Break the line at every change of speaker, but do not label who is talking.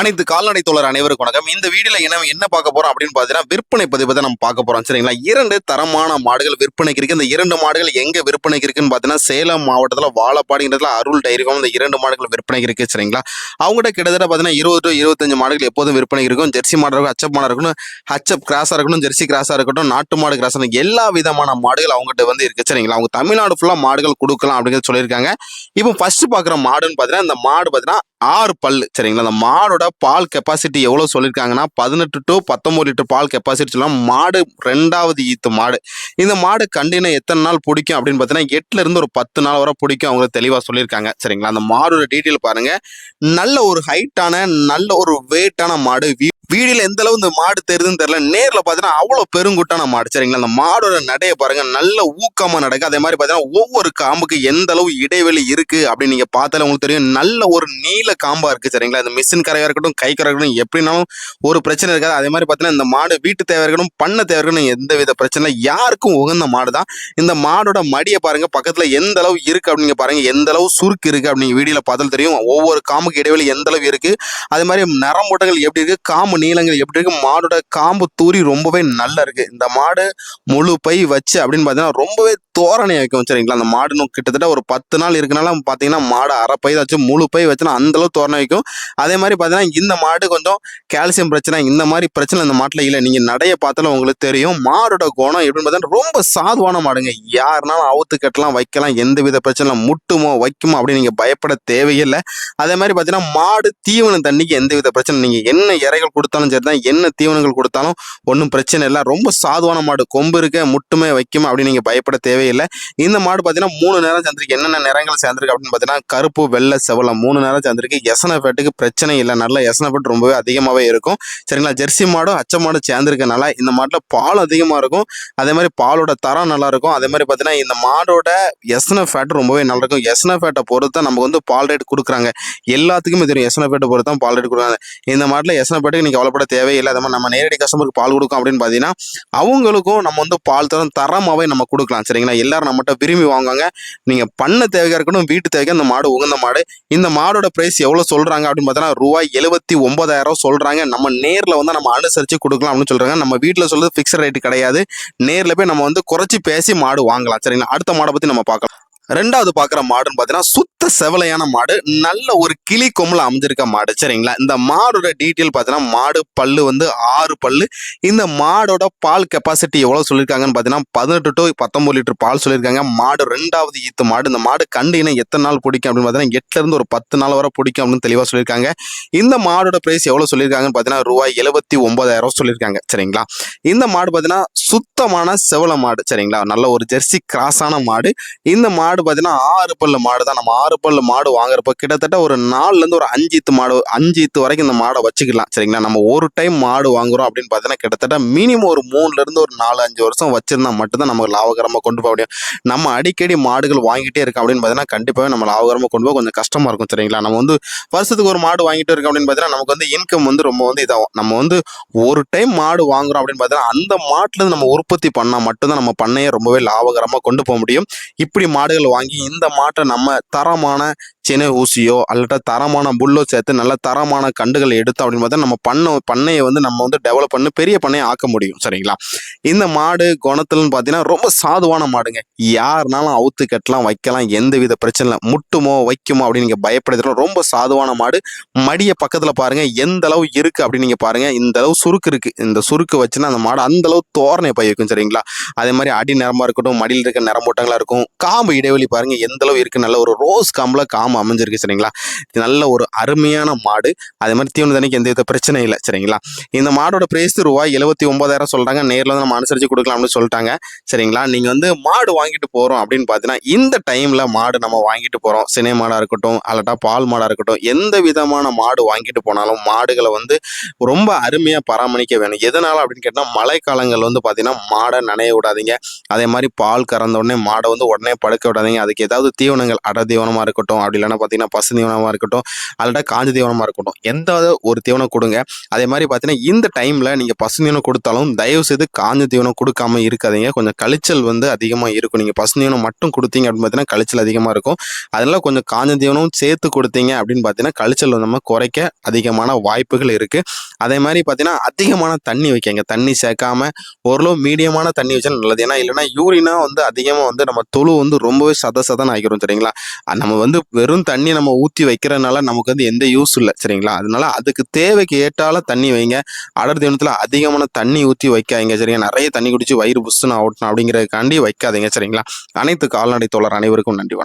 அனைத்து கால்நடை தோழர் அனைவருக்கும் வணக்கம். இந்த வீடியோல என்ன என்ன பார்க்க போறோம் அப்படின்னு பார்த்தீங்கன்னா விற்பனை பதிவு தான் நம்ம பார்க்க போறோம். சரிங்களா? இரண்டு தரமான மாடுகள் விற்பனைக்கு இருக்கு. இந்த இரண்டு மாடுகள் எங்க விற்பனைக்கு இருக்குன்னு பார்த்தீங்கன்னா சேலம் மாவட்டத்தில் வாழப்பாடிங்கிறதுல அருள் டைரிகம் இந்த இரண்டு மாடுகள் விற்பனைக்கு இருக்கு. சரிங்களா? அவங்ககிட்ட கிட்டத்தட்ட பார்த்தீங்கன்னா இருபது டு இருபத்தஞ்சு மாடுகள் எப்போதும் விற்பனைக்கு இருக்கும். ஜெர்சி மாடு இருக்கும் ஹச்சப் மாடு இருக்கணும் ஹச்சப் கிராஸாக இருக்கட்டும் ஜெர்சி கிராஸாக இருக்கட்டும் நாட்டு மாடு கிராஸாக எல்லா விதமான மாடுகள் அவங்ககிட்ட வந்து இருக்கு. சரிங்களா? அவங்க தமிழ்நாடு ஃபுல்லாக மாடுகள் கொடுக்கலாம் அப்படிங்கிறது சொல்லியிருக்காங்க. இப்போ ஃபர்ஸ்ட் பார்க்குற மாடுன்னு பார்த்தீங்கன்னா இந்த மாடு பார்த்தீங்கன்னா ஆறு பல்லு. சரிங்களா? அந்த மாடோட பால் கெப்பாசிட்டி எவ்வளோ சொல்லியிருக்காங்கன்னா பதினெட்டு டு பத்தொம்பது லிட்டர் பால் கெப்பாசிட்டி சொல்லலாம் மாடு ரெண்டாவது ஈத்து மாடு. இந்த மாடு கண்டினா எத்தனை நாள் பிடிக்கும் அப்படின்னு பார்த்தீங்கன்னா எட்டுல இருந்து ஒரு பத்து நாள் வரை பிடிக்கும் அவங்க தெளிவாக சொல்லியிருக்காங்க. சரிங்களா? அந்த மாடோட டீட்டெயில் பாருங்க. நல்ல ஒரு ஹைட்டான நல்ல ஒரு வெயிட்டான மாடு வீடியோல எந்த அளவு இந்த மாடு தெரியுதுன்னு தெரியல. நேரில் பார்த்தீங்கன்னா அவ்வளோ பெருங்குட்டான மாடு. சரிங்களா? அந்த மாடோட நடையை பாருங்க. நல்ல ஊக்கமாக நடக்கு. அதே மாதிரி பார்த்தீங்கன்னா ஒவ்வொரு காம்புக்கு எந்த அளவு இடைவெளி இருக்கு அப்படின்னு நீங்க பார்த்தாலே உங்களுக்கு தெரியும். நல்ல ஒரு நீல காம்பா இருக்கு. சரிங்களா? இந்த மிஷின் கரையா இருக்கட்டும் கை கரையா இருக்கட்டும் எப்படினாலும் ஒரு பிரச்சனை இருக்காது. அதே மாதிரி பார்த்தீங்கன்னா இந்த மாடு வீட்டு தேவை இருக்கணும் பண்ண தேவை இருக்கணும் எந்த வித பிரச்சனை யாருக்கும் உகந்த மாடு தான் இந்த மாடோட மடியை பாருங்க. பக்கத்தில் எந்த அளவு இருக்கு அப்படிங்க பாருங்க. எந்த அளவு சுருக்கு இருக்கு அப்படிங்க வீடியோல பார்த்தாலும் தெரியும். ஒவ்வொரு காம்புக்கு இடைவெளி எந்த அளவு இருக்கு. அதே மாதிரி நரம்பூட்டங்கள் எப்படி இருக்கு? காம்பு நீளங்கள் எப்படி இருக்கு? மாடோட காம்பு தூரி ரொம்பவே நல்லா இருக்கு. இந்த மாடு முழு பை வச்சு அப்படின்னு பார்த்தீங்கன்னா ரொம்பவே தோரணை வைக்கும் சரிங்களா? அந்த மாடு கிட்டத்தட்ட ஒரு பத்து நாள் இருக்கனால பார்த்தீங்கன்னா மாடு அரை பை வச்சு முழு பை வச்சுன்னா அந்த தோரணை வைக்கும். அதே மாதிரி பார்த்தீங்கன்னா இந்த மாடு கொஞ்சம் கால்சியம் பிரச்சனை இந்த மாதிரி பிரச்சனை இந்த மாட்டில் இல்லை. நீங்கள் நடைய பார்த்தாலும் உங்களுக்கு தெரியும். மாடோட குணம் எப்படின்னு பார்த்தீங்கன்னா ரொம்ப சாதுவான மாடுங்க. யாருனாலும் அவுத்து கட்டலாம் வைக்கலாம் எந்த வித பிரச்சனை முட்டுமோ வைக்குமோ அப்படின்னு நீங்கள் பயப்பட தேவையில்லை. அதே மாதிரி பார்த்தீங்கன்னா மாடு தீவனம் தண்ணிக்கு எந்த வித பிரச்சனை நீங்கள் என்ன இறைகள் கொடுத்து கொடுத்தாலும் சரி தான் என்ன தீவனங்கள் கொடுத்தாலும் ஒன்றும் பிரச்சனை இல்லை. ரொம்ப சாதுவான மாடு. கொம்பு இருக்க முட்டுமே வைக்கும் அப்படின்னு நீங்கள் பயப்பட தேவையில்லை. இந்த மாடு பார்த்தீங்கன்னா மூணு நேரம் சேர்ந்துருக்கு. என்னென்ன நிறங்கள் சேர்ந்துருக்கு அப்படின்னு பார்த்தீங்கன்னா கருப்பு வெள்ளை செவலம் மூணு நேரம் சேர்ந்துருக்கு. எசன ஃபேட்டுக்கு பிரச்சனை இல்லை. நல்ல எசன ஃபேட் ரொம்பவே அதிகமாகவே இருக்கும். சரிங்களா? ஜெர்சி மாடும் அச்ச மாடும் சேர்ந்துருக்கனால இந்த மாட்டில் பால் அதிகமாக இருக்கும். அதே மாதிரி பாலோட தரம் நல்லா இருக்கும். அதே மாதிரி பார்த்தீங்கன்னா இந்த மாடோட எசன ஃபேட் ரொம்பவே நல்லா இருக்கும். எசன ஃபேட்டை பொறுத்து தான் நமக்கு வந்து பால் ரேட் கொடுக்குறாங்க. எல்லாத்துக்குமே தெரியும். எசன ஃபேட்டை பொறுத்து தான் பால் ரேட் கொடுக்குறாங்க. இந்த மாட்டில் எசன ஃபேட்டுக்கு நீங்கள் கவலைப்பட தேவையில்லை. அதே மாதிரி நம்ம நேரடி கஸ்டமருக்கு பால் கொடுக்கும் அப்படின்னு பார்த்தீங்கன்னா அவங்களுக்கும் நம்ம வந்து பால் தரம் தரமாகவே நம்ம கொடுக்கலாம். சரிங்களா? எல்லாரும் நம்மகிட்ட விரும்பி வாங்குவாங்க. நீங்கள் பண்ண தேவையாக இருக்கணும் வீட்டு தேவைக்கு அந்த மாடு உகந்த மாடு இந்த மாடோட ப்ரைஸ் எவ்வளோ சொல்கிறாங்க அப்படின்னு பார்த்தீங்கன்னா ரூபாய் எழுபத்தி ஒன்பதாயிரம் சொல்கிறாங்க நம்ம நேரில் வந்து நம்ம அனுசரித்து கொடுக்கலாம் அப்படின்னு சொல்கிறாங்க நம்ம வீட்டில் சொல்றது ஃபிக்ஸட் ரேட் கிடையாது. நேரில் போய் நம்ம வந்து குறைச்சி பேசி மாடு வாங்கலாம். சரிங்களா? அடுத்த மாடை பற்றி நம்ம பார்க்கலாம். ரெண்டாவது பார்க்குற மாடுன்னு பார்த்தீங்கன்னா சுத்த செவலையான மாடு. நல்ல ஒரு கிளி கொம்புல அமைஞ்சிருக்க மாடு. சரிங்களா? இந்த மாடோட டீட்டெயில் பார்த்தீங்கன்னா மாடு பல்லு வந்து ஆறு பல்லு. இந்த மாடோட பால் கெப்பாசிட்டி எவ்வளோ சொல்லியிருக்காங்கன்னு பார்த்தீங்கன்னா பதினெட்டு டு பத்தொம்பது லிட்டர் பால் சொல்லியிருக்காங்க மாடு ரெண்டாவது ஈத்து மாடு. இந்த மாடு கண்டு எத்தனை நாள் பிடிக்கும் அப்படின்னு பார்த்தீங்கன்னா எட்டுலேருந்து ஒரு பத்து நாள் வரை பிடிக்கும் அப்படின்னு தெளிவாக சொல்லியிருக்காங்க இந்த மாடோட ப்ரைஸ் எவ்வளோ சொல்லியிருக்காங்கன்னு பார்த்தீங்கன்னா ரூபாய் எழுபத்தி ஒன்பதாயிரம் சொல்லியிருக்காங்க சரிங்களா? இந்த மாடு பார்த்தீங்கன்னா சுத்தமான செவல மாடு. சரிங்களா? நல்ல ஒரு ஜெர்சி கிராஸான மாடு. இந்த மாடு பார்த்தீங்கன்னா ஆறு பல்லு மாடு தான். நம்ம ஆறு பல்லு மாடு வாங்குறப்போ கிட்டத்தட்ட ஒரு நாலுலேருந்து ஒரு அஞ்சு இத்து மாடு அஞ்சு இத்து வரைக்கும் இந்த மாடை வச்சுக்கலாம். சரிங்களா? நம்ம ஒரு டைம் மாடு வாங்குறோம் அப்படின்னு பார்த்தீங்கன்னா கிட்டத்தட்ட மினிமம் ஒரு மூணுலேருந்து ஒரு நாலு அஞ்சு வருஷம் வச்சுருந்தா மட்டும்தான் நமக்கு லாபகரமாக கொண்டு போக முடியும். நம்ம அடிக்கடி மாடுகள் வாங்கிட்டே இருக்கோம் அப்படின்னு பார்த்தீங்கன்னா கண்டிப்பாகவே நம்ம லாபகரமாக கொண்டு போக கொஞ்சம் கஷ்டமாக இருக்கும். சரிங்களா? நம்ம வந்து வருஷத்துக்கு ஒரு மாடு வாங்கிட்டு இருக்கோம் அப்படின்னு பார்த்தீங்கன்னா நமக்கு வந்து இன்கம் வந்து ரொம்ப வந்து இதாகும். நம்ம வந்து ஒரு டைம் மாடு வாங்குறோம் அப்படின்னு பார்த்தீங்கன்னா அந்த மாட்டிலேருந்து நம்ம உற்பத்தி பண்ணால் மட்டும்தான் நம்ம பண்ணையை ரொம்பவே லாபகரமாக கொண்டு போக முடியும். இப்படி மாடுகள் வாங்கி இந்த மாட்டை நம்ம தரமான சினை ஊசியோ அல்லட்ட தரமான புல்லோ சேர்த்து நல்ல தரமான கண்டுகள் எடுத்து அப்படின்னு பார்த்தா நம்ம பண்ண பண்ணையை வந்து நம்ம வந்து டெவலப் பண்ணி பெரிய பண்ணையை ஆக்க முடியும். சரிங்களா? இந்த மாடு குணத்துலன்னு பார்த்தீங்கன்னா ரொம்ப சாதுவான மாடுங்க. யாருனாலும் அவுத்து கட்டலாம் வைக்கலாம் எந்த வித பிரச்சனை முட்டுமோ வைக்குமோ அப்படின்னு நீங்கள் பயப்படுறதுல ரொம்ப சாதுவான மாடு. மடியை பக்கத்தில் பாருங்க எந்த அளவு இருக்கு அப்படின்னு நீங்கள் பாருங்க. இந்த அளவு சுருக்கு இருக்கு. இந்த சுருக்கு வச்சுன்னா அந்த மாடு அந்த அளவு தோரணை பை வைக்கும் சரிங்களா? அதே மாதிரி அடி நிறமா இருக்கட்டும் மடியில் இருக்க நிறமூட்டங்களா இருக்கும் காம்பு இடைவெளி பாருங்க. எந்த அளவு இருக்கு? நல்ல ஒரு ரோஸ் காம்புல காம்பு அமைஞ்சிருக்கு சரிங்களா? இது நல்ல ஒரு அருமையான மாடு. அதே மாதிரி தீவன தண்ணிக்கு எந்த வித பிரச்சனை இல்லை சரிங்களா? இந்த மாடோட பிரைஸ் ரூபாய் எழுபத்தி ஒன்பதாயிரம் சொல்றாங்க. நேர்ல வந்து நம்ம அனுசரித்து கொடுக்கலாம்னு சொல்லிட்டாங்க சரிங்களா? நீங்க வந்து மாடு வாங்கிட்டு போறோம் அப்படின்னு பார்த்தீங்கன்னா இந்த டைம்ல மாடு நம்ம வாங்கிட்டு போறோம். சினை மாடா இருக்கட்டும் அல்லட்டா பால் மாடா இருக்கட்டும் எந்த விதமான மாடு வாங்கிட்டு போனாலும் மாடுகளை வந்து ரொம்ப அருமையா பராமரிக்க வேணும். எதனால அப்படின்னு கேட்டா மழைக்காலங்கள் வந்து பாத்தீங்கன்னா மாடை நனைய விடாதீங்க. அதே மாதிரி பால் கறந்த உடனே மாடை வந்து உடனே படுக்க விடாதீங்க அதுக்கு ஏதாவது தீவனங்கள் அட தீவனமாக இருக்கட்டும் அப்படி இல்லைன்னா பார்த்தீங்கன்னா பசு தீவனமாக இருக்கட்டும் அல்லட்டா காஞ்ச தீவனமாக இருக்கட்டும் எந்த ஒரு தீவனம் கொடுங்க. அதே மாதிரி பார்த்தீங்கன்னா இந்த டைமில் நீங்கள் பசு தீவனம் கொடுத்தாலும் தயவு செய்து காஞ்ச தீவனம் கொடுக்காம இருக்காதீங்க. கொஞ்சம் கழிச்சல் வந்து அதிகமாக இருக்கும். நீங்கள் பசு தீவனம் மட்டும் கொடுத்தீங்க அப்படின்னு பார்த்தீங்கன்னா கழிச்சல் அதிகமாக இருக்கும். அதெல்லாம் கொஞ்சம் காஞ்ச தீவனம் சேர்த்து கொடுத்தீங்க அப்படின்னு பார்த்தீங்கன்னா கழிச்சல் வந்து நம்ம குறைக்க அதிகமான வாய்ப்புகள் இருக்குது அதே மாதிரி பார்த்தீங்கன்னா அதிகமான தண்ணி வைக்கங்க தண்ணி சேர்க்காம ஓரளவு மீடியமான தண்ணி வச்சா நல்லது. ஏன்னா இல்லைன்னா யூரினா வந்து அதிகமாக வந்து நம்ம தொழு வந்து ரொம்பவே சத சதன் ஆகிரும் சரிங்களா? நம்ம வந்து வெறும் தண்ணி நம்ம ஊற்றி வைக்கிறதுனால நமக்கு வந்து எந்த யூஸ் இல்லை சரிங்களா? அதனால அதுக்கு தேவைக்கு ஏற்றால தண்ணி வைங்க. அடர் தினத்தில் அதிகமான தண்ணி ஊற்றி வைக்காதீங்க சரிங்க? நிறைய தண்ணி குடிச்சு வயிறு புஷ்ஷுன்னு ஆகட்டும் அப்படிங்கிறதுக்காண்டி வைக்காதீங்க சரிங்களா? அனைத்து கால்நடை தோழர் அனைவருக்கும் நன்றி